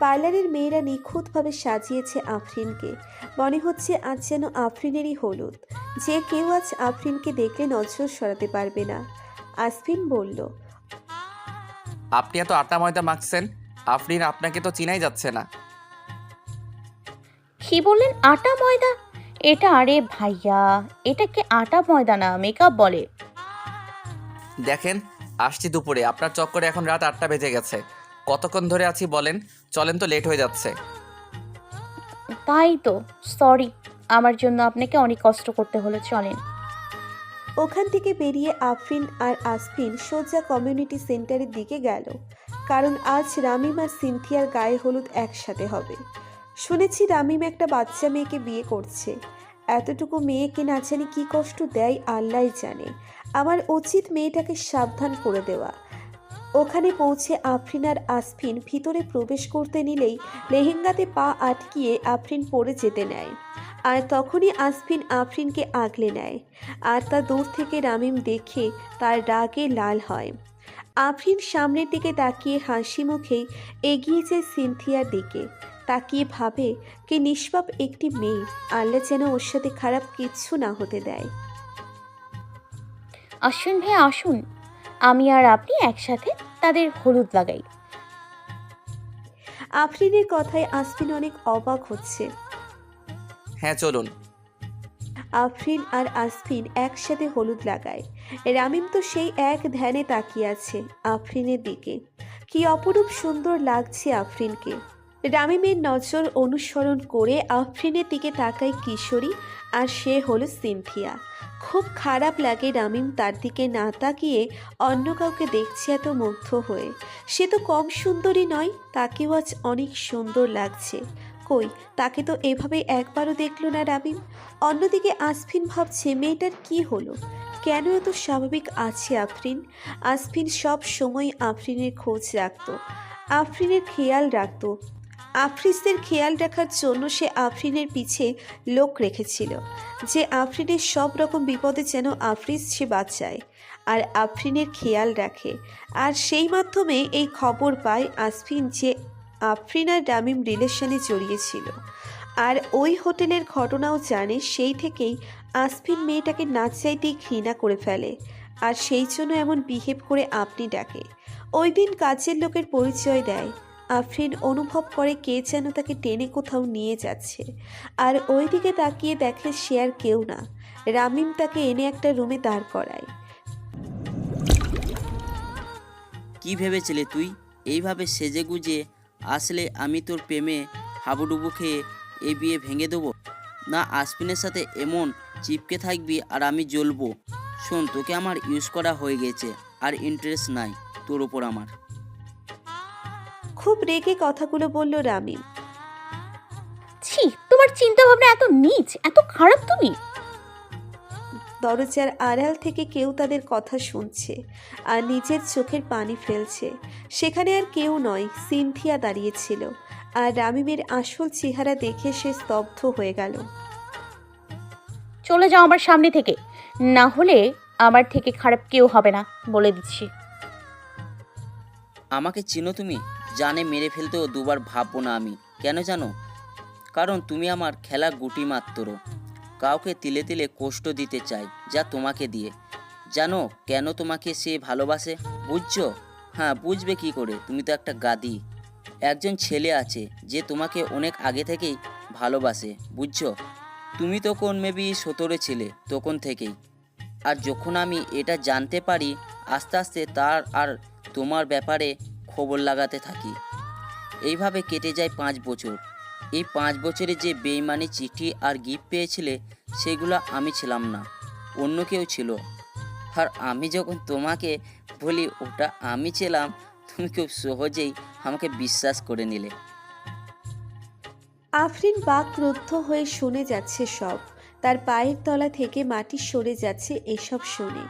পার্লারের মেয়েরা নিখুঁতভাবে সাজিয়েছে আফরিনকে। মনে হচ্ছে আজ যেন আফরিনেরই হলুদ। যে কেউ আজ আফরিনকে দেখলে নজর সরাতে পারবে না। আসফিন বলল আপনি এত আটা ময়দা মাখছেন? আফরিন আপনাকে তো চিনাই যাচ্ছে না। কি বললেন? আটা ময়দা? এটা আরে ভাইয়া এটাকে আটা ময়দা না মেকআপ বলে। দেখেন আসছি দুপুরে। আপনার চক্করে এখন রাত আটটা বেজে গেছে। কতক্ষণ ধরে আছি বলেন? চলেন তো লেট হয়ে যাচ্ছে। তাই তো সরি। আমার জন্য আপনাকে অনেক কষ্ট করতে হলো চলেন। ওখান থেকে বেরিয়ে আফরিন আর আসফিন সোজা কমিউনিটি সেন্টারের দিকে গেল। কারণ আজ রামিম আর সিনথিয়ার গায়ে হলুদ একসাথে হবে। শুনেছি রামিম একটা বাচ্চা মেয়েকে বিয়ে করছে। এতটুকু মেয়েকে না জানি কী কষ্ট দেয় আল্লাহ জানে। আমার উচিত মেয়েটাকে সাবধান করে দেওয়া। ওখানে পৌঁছে আফরিন আর আসফিন ভিতরে প্রবেশ করতে নিলেই লেহেঙ্গাতে পা আটকিয়ে আফরিন পড়ে যেতে নেয়। আর তখনই আসফিন আফরিনকে আগলে নেয়। আর তা দূর থেকে রামিম দেখে তার রাগে লাল হয়। আফরিন সামনের দিকে তাকিয়ে হাসি মুখেই এগিয়ে যায় সিনথিয়ার দিকে। তাকিয়ে ভাবে কি নিষ্পাপ একটি মেয়ে আল্লাহ যেন ওর সাথে খারাপ কিচ্ছু না হতে দেয়। আসুন ভাই আসুন। আমি আর আপনি একসাথে তাদের হলুদ লাগাই। আফরিনের কথায় আসফিন অনেক অবাক হচ্ছে। হ্যাঁ চলুন। আফরিন আর আসফিন একসাথে হলুদ লাগায়। রামিম তো সেই এক ধ্যানে তাকিয়ে আছে আফরিনের দিকে। কি অপরূপ সুন্দর লাগছে আফরিনকে। রামিমের নজর অনুসরণ করে আফরিনের দিকে তাকায় কিশোরী, আর সে হলো সিনথিয়া। খুব খারাপ লাগে রামিম তার দিকে না তাকিয়ে অন্য কাউকে দেখছে এত মুগ্ধ হয়ে। সে তো কম সুন্দরী নয়, তাকেও আজ অনেক সুন্দর লাগছে। কই, তাকে তো এভাবে একবারও দেখল না রামিম? অন্যদিকে আসফিন ভাবছে, মেয়েটার কি হলো? কেন এত স্বাভাবিক আছে আফরিন? আসফিন সব সময় আফরিনের খোঁজ রাখত। আফরিনের খেয়াল রাখতো। আফ্রিসদের খেয়াল রাখার জন্য সে আফরিনের পিছে লোক রেখেছিল, যে আফরিনের সব রকম বিপদে যেন আফ্রিস সে বাঁচায়, আর আফরিনের খেয়াল রাখে। আর সেই মাধ্যমে এই খবর পায় আসফিন যে আফরিন আর ডামিম রিলেশনে জড়িয়েছিল। আর ওই হোটেলের ঘটনাও জানে সেই থেকেই আসফিন মেয়েটাকে না চাইতেই ঘৃণা করে ফেলে, আর সেই জন্য এমন বিহেভ করে আপনি ডাকে। ওই দিন কাজের লোকের পরিচয় দেয় আফরিন অনুভব করে কে যেন তাকে টেনে কোথাও নিয়ে যাচ্ছে। আর ওই দিকে তাকিয়ে দেখে সে আর কেউ না। রামিম তাকে এনে একটা রুমে দাঁড় করায়। কি ভেবেছিলে তুই? এইভাবে সেজে গুজে আসলে আমি তোর প্রেমে হাবুডুবু খেয়ে এ বিয়ে ভেঙে দেবো? না আসপিনের সাথে এমন চিপকে থাকবি আর আমি জ্বলবো। শোন, তোকে আমার ইউজ করা হয়ে গেছে, আর ইন্টারেস্ট নাই তোর ওপর আমার। খুব রেগে কথাগুলো বলল রামিম। ছি তোমার চিন্তা ভাবনা এত নিচ এত খারাপ তুমি। দরজার আড়াল থেকে কেউ তাদের কথা শুনছে আর নিজের চোখের পানি ফেলছে। সেখানে আর কেউ নয় সিনথিয়া দাঁড়িয়েছিল আর রামিমের আসল চেহারা দেখে সে স্তব্ধ হয়ে গেল। চলে যাও আমার সামনে থেকে না হলে আমার থেকে খারাপ কেউ হবে না বলে দিচ্ছি। আমাকে চিনো তুমি? জানে মেরে ফেলতেও দুবার ভাববো না আমি। কেন জানো? কারণ তুমি আমার খেলা গুটি মাত্র। কাউকে তিলে তিলে কষ্ট দিতে চাই, যা তোমাকে দিয়ে। জানো কেন তোমাকে সে ভালোবাসে? বুঝছ? হ্যাঁ বুঝবে কি করে? তুমি তো একটা গাদি। একজন ছেলে আছে, যে তোমাকে অনেক আগে থেকেই ভালোবাসে, বুঝছ? তুমি তখন মেবি সতেরো ছেলে, তখন থেকেই। আর যখন আমি এটা জানতে পারি, আস্তে আস্তে তার আর তোমার ব্যাপারে খবর লাগাতে থাকি। এইভাবে কেটে যায় পাঁচ বছর। এই পাঁচ বছরে যে বেইমানি, চিঠি আর গিফট পেয়েছিলে, সেগুলো আমি ছিলাম না, অন্য কেউ ছিল। আর আমি যখন তোমাকে বলি, ওটা আমি ছিলাম, তুমি খুব সহজেই আমাকে বিশ্বাস করে নিলে। আফরিন বাকরুদ্ধ হয়ে শুনে যাচ্ছে সব। তার পায়ের তলা থেকে মাটি সরে যাচ্ছে এসব শুনে।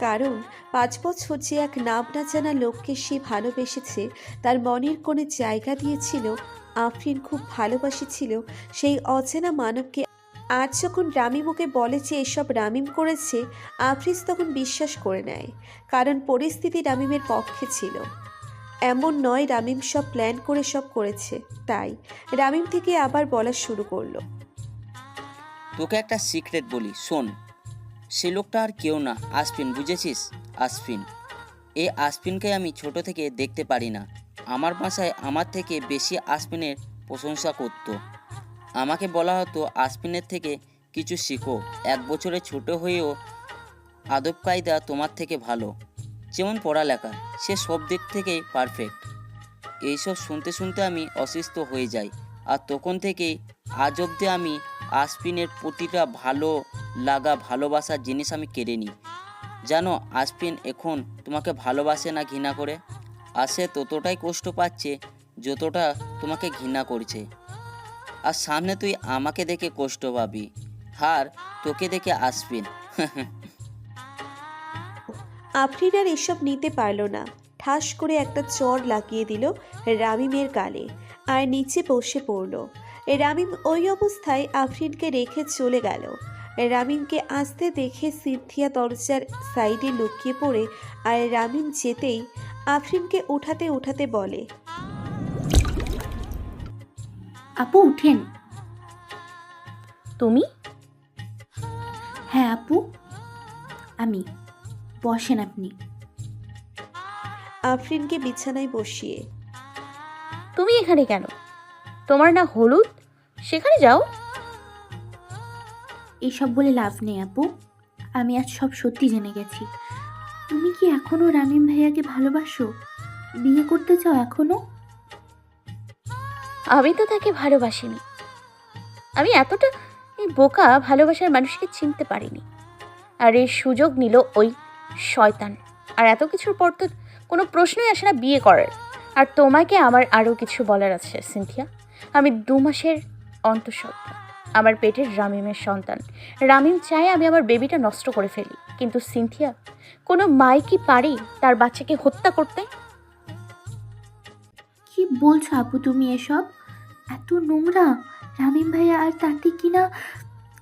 কারণ পাঁচ বছর যে এক নাম না জানা লোককে সে ভালোবেসেছে, তার মনের কোণে জায়গা দিয়েছিল, আফরিন খুব ভালোবাসেছিল, সেই অচেনা মানবকে। আজ যখন রামিম ওকে বলে যে এসব রামিম করেছে আফরিস তখন বিশ্বাস করে নেয়, কারণ পরিস্থিতি রামিমের পক্ষে ছিল। এমন নয় রামিম সব প্ল্যান করে সব করেছে, তাই রামিম থেকে আবার বলা শুরু করল। তোকে একটা সিক্রেট বলি, শোন। সে লোকটা আর কেউ না। আসফিন, বুঝেছিস? আসফিন। এই আসফিনকে আমি ছোট থেকে দেখতে পারি না। আমার বাসায় আমার থেকে বেশি আসফিনের প্রশংসা করত। আমাকে বলা হতো, আসফিনের থেকে কিছু শিখো। এক বছরে ছোট হয়েও আদব কায়দা তোমার থেকে ভালো। যেমন পড়ালেখা, সে সব দিক থেকেই পারফেক্ট এইসব শুনতে শুনতে আমি অসুস্থ হয়ে যাই। আর তখন থেকেই আজ অব্দি আমি আসপিনের প্রতিটা ভালো লাগা ভালোবাসার জিনিস আমি কেড়ে নিই। জানো আসপিন এখন তোমাকে ভালোবাসে না ঘৃণা করে? আর সে ততটাই কষ্ট পাচ্ছে যতটা তোমাকে ঘৃণা করছে। আর সামনে তুই আমাকে দেখে কষ্ট পাবি। হার, তোকে দেখে আসপিন আফরিন আর এসব নিতে পারল না। ঠাস করে একটা চর লাগিয়ে দিল রামিমের গালে আর নিচে বসে পড়ল। রামিম ওই অবস্থায় আফরিনকে রেখে চলে গেল। রামিমকে আসতে দেখে সিনথিয়া দরজার সাইডে লুকিয়ে পড়ে আর রামিম যেতেই আফরিনকে উঠাতে উঠাতে বলে আপু উঠেন। তুমি? হ্যাঁ আপু। আমি। বসেন আপনি। আফরিনকে বিছানায় বসিয়ে তুমি এখানে কেন? তোমার না হলুদ? সেখানে যাও। এইসব বলে লাভ নেই, আপু। আমি আজ সব সত্যি জেনে গেছি। তুমি কি এখনও রামিম ভাইয়াকে ভালোবাসো? বিয়ে করতে চাও এখনও? আমি তো তাকে ভালোবাসিনি। আমি এতটা এই বোকা ভালোবাসার মানুষকে চিনতে পারিনি। আর এই সুযোগ নিল ওই শয়তান। আর এত কিছুর পর তো কোনো প্রশ্নই আসে না বিয়ে করার। আর তোমাকে আমার আরও কিছু বলার আছে, সিনথিয়া। আমি দু মাসের অন্তঃসত্ত্বা। আমার পেটের রামিমের সন্তান। রামিম চায় আমি আমার বেবিটা নষ্ট করে ফেলি। কিন্তু সিনথিয়া, কোনো মাই কি পারি তার বাচ্চাকে হত্যা করতে? কি বলছো আপু তুমি এসব? এত নোংরা। রামিম ভাইয়া, আর তাতে কিনা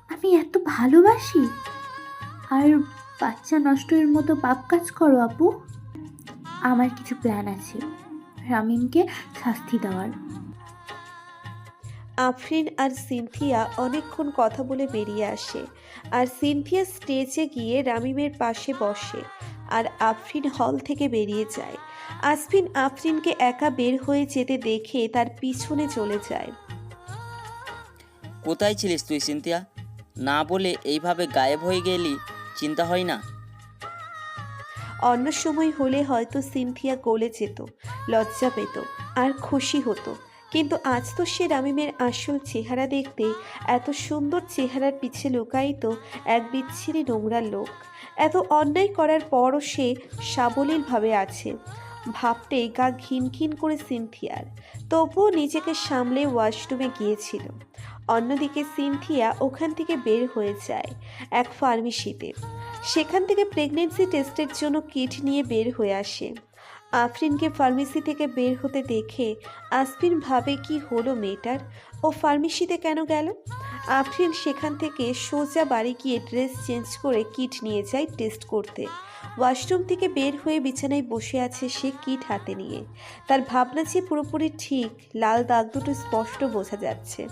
আমি এত ভালোবাসি? আর বাচ্চা নষ্টের মতো পাপ কাজ করো আপু। আমার কিছু প্ল্যান আছে। রামিমকে শাস্তি দেওয়ার। আফরিন আর সিনথিয়া অনেকক্ষণ কথা বলে বেরিয়ে আসে। আর সিনথিয়া স্টেজে গিয়ে রামিমের পাশে বসে আর আফরিন হল থেকে বেরিয়ে যায়। আসফিন আফরিনকে একা বের হয়ে যেতে দেখে তার পিছনে চলে যায়। কোথায় ছিলিস তুই সিনথিয়া? না বলে এইভাবে গায়েব হয়ে গেলি চিন্তা হয় না। অন্য সময় হলে হয়তো সিনথিয়া গলে যেত লজ্জা পেত আর খুশি হতো। কিন্তু আজ তো সে রামিমের আসল চেহারা দেখতে এত সুন্দর চেহারার পিছে লুকায়িত এক বিচ্ছিরি নোংরা লোক। এত অন্যায় করার পরও সে সাবলীলভাবে আছে। ভাবতেই গা ঘিন ঘিন করে সিনথিয়ার। তবুও নিজেকে সামলে ওয়াশরুমে গিয়েছিল। অন্যদিকে সিনথিয়া ওখান থেকে বের হয়ে যায় এক ফার্মেসিতে। সেখান থেকে প্রেগনেন্সি টেস্টের জন্য কিট নিয়ে বের হয়ে আসে। আফরিনকে ফার্মেসি থেকে বের হতে দেখে আসফিন ভাবে কি হলো মেয়েটার? ও ফার্মেসিতে কেন গেল? আফরিন সেখান থেকে সোজা বাড়ি গিয়ে ড্রেস চেঞ্জ করে কিট নিয়ে যায় টেস্ট করতে। ওয়াশরুম থেকে বের হয়ে বিছানায় বসে আছে সে কিট হাতে নিয়ে। তার ভাবনা যে পুরোপুরি ঠিক, লাল দাগ দুটো স্পষ্ট বোঝা যাচ্ছে।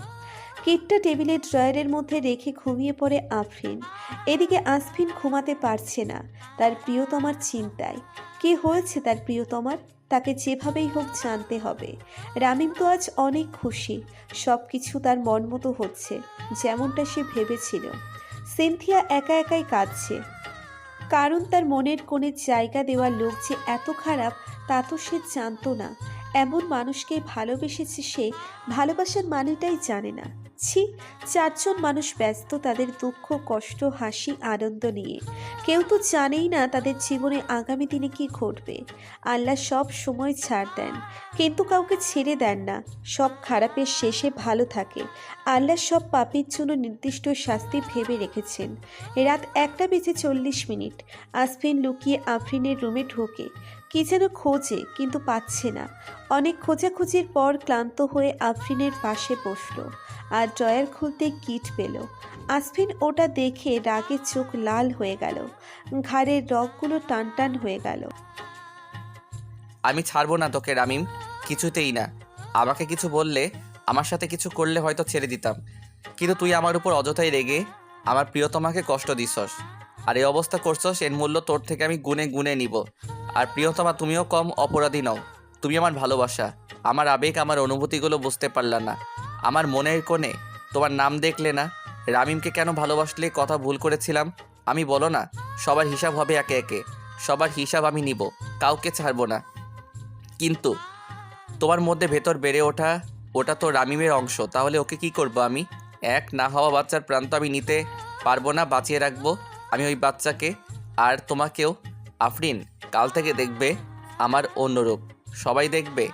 কিটটা টেবিলের ড্রয়ারের মধ্যে রেখে ঘুমিয়ে পড়ে আফরিন। এদিকে আসফিন ঘুমাতে পারছে না, তার প্রিয়তমার চিন্তায়। কি হয়েছে তার প্রিয়তমার? তাকে যেভাবেই হোক জানতে হবে। রামিম তো আজ অনেক খুশি সব কিছু তার মন মতো হচ্ছে, যেমনটা সে ভেবেছিল। সেন্থিয়া একা একাই কাঁদছে। কারণ তার মনের কোণে জায়গা দেওয়ার লোক যে এত খারাপ, তা তো সে জানতো না। এমন মানুষকে ভালোবেসেছে সে, ভালোবাসার মানেটাই জানে না। ছি চারজন মানুষ ব্যস্ত, তাদের দুঃখ, কষ্ট, হাসি, আনন্দ নিয়ে। কেউ তো জানেই না তাদের জীবনে আগামী দিনে কি ঘটবে। আল্লাহ সব সময় ছাড় দেন, কিন্তু কাউকে ছেড়ে দেন না। সব খারাপের শেষে ভালো থাকে। আল্লাহ সব পাপের জন্য নির্দিষ্ট শাস্তি ভেবে রেখেছেন। রাত একটা বেজে চল্লিশ মিনিট। আসফিন লুকিয়ে আফরিনের রুমে ঢোকে। কি যেন খোঁজে, কিন্তু পাচ্ছে না। অনেক খোঁজাখুঁজির পর ক্লান্ত হয়ে আফরিনের পাশে বসল। আর ড্রয়ার খুলতে কিট পেল। আসফিন ওটা দেখে রাগে চোখ লাল হয়ে গেল। ঘাড়ের রগগুলো টান টান হয়ে গেল। আমি ছাড়বো না তোকে, রামিম। কিছুতেই না। আমাকে কিছু বললে, আমার সাথে কিছু করলে হয়তো ছেড়ে দিতাম। কিন্তু তুই আমার উপর অযথাই রেগে আমার প্রিয়তমাকে কষ্ট দিছস। আর এই অবস্থা করছস, এর মূল্য তোর থেকে আমি গুনে গুনে নিব। আর প্রিয়তমা, তুমিও কম অপরাধী নও। তুমি আমার ভালোবাসা। আমার আবেগ, আমার অনুভূতিগুলো বুঝতে পারলা না। আমার মনের কোণে তোমার নাম দেখলে না? রামিমকে কেন ভালোবাসলে কথা ভুল করেছিলাম? আমি বলো না, সবার হিসাব হবে একে একে। সবার হিসাব আমি নিব, কাউকে ছাড়বো না। কিন্তু তোমার মধ্যে ভেতর বেড়ে ওঠা, ওটা তো রামিমের অংশ। তাহলে ওকে কি করব আমি? এক, না হওয়া বাচ্চার প্রান্ত আমি নিতে পারব না, বাঁচিয়ে রাখব আমি ওই বাচ্চাকে। আর তোমাকেও, আফরিন, কাল থেকে দেখবে আমার অন্যরূপ। সবাই দেখবে,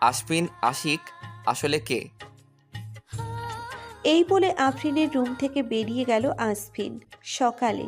আশফিন, আশিক, আসলে কে? এই বলে আফরিনের রুম থেকে বেরিয়ে গেল আসফিন। সকালে